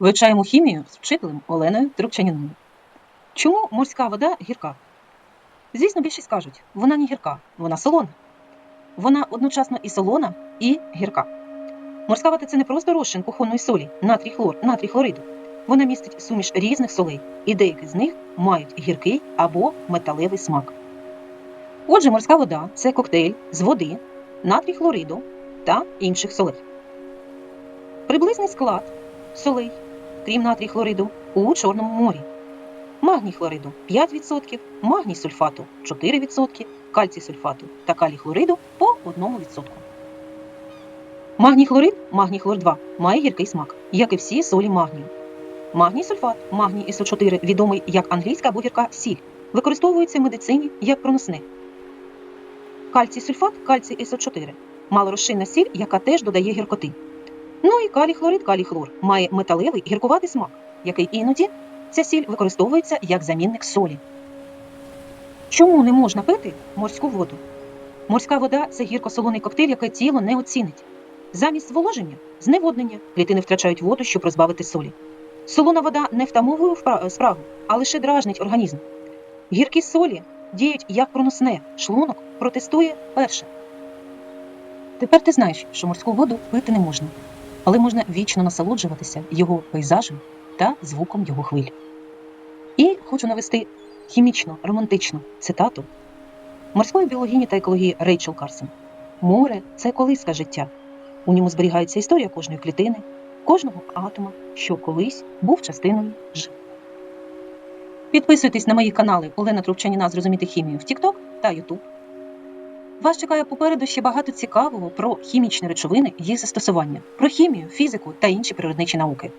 Вивчаємо хімію з вчителем Оленою Трубчаніною. Чому морська вода гірка? Звісно, більшість кажуть, вона не гірка, вона солона. Вона одночасно і солона, і гірка. Морська вода це не просто розчин кухонної солі, натрій хлор, натрій хлориду. Вона містить суміш різних солей, і деякі з них мають гіркий або металевий смак. Отже, морська вода це коктейль з води, натрій хлориду та інших солей. Приблизний склад солей, крім натрій хлориду, у Чорному морі. Магній хлориду 5%, магній сульфату 4%, кальцій сульфату та калій хлориду по 1%. Магній хлорид, магній хлор 2 має гіркий смак, як і всі солі магнію. Магній сульфат, магній СО4, відомий як англійська або сіль, використовується в медицині як проносне. Кальцій сульфат, кальцій СО4 малорозчинна сіль, яка теж додає гіркоти. Ну і калій хлорид, калій хлор має металевий гіркуватий смак, який іноді ця сіль використовується як замінник солі. Чому не можна пити морську воду? Морська вода це гірко-солоний коктейль, який тіло не оцінить. Замість зволоження зневоднення клітини втрачають воду, щоб розбавити солі. Солона вода не втамовує впра- спрагу, а лише дражнить організм. Гіркі солі діють як проносне, шлунок протестує перше. Тепер ти знаєш, що морську воду пити не можна, але можна вічно насолоджуватися його пейзажем та звуком його хвиль. І хочу навести хімічно романтичну цитату морської біологині та екології Рейчел Карсон. Море це колиска життя. У ньому зберігається історія кожної клітини, кожного атома, що колись був частиною життя. Підписуйтесь на мої канали Олена Трубчаніна Зрозуміти хімію в TikTok та YouTube. Вас чекає попереду ще багато цікавого про хімічні речовини, їх застосування, про хімію, фізику та інші природничі науки.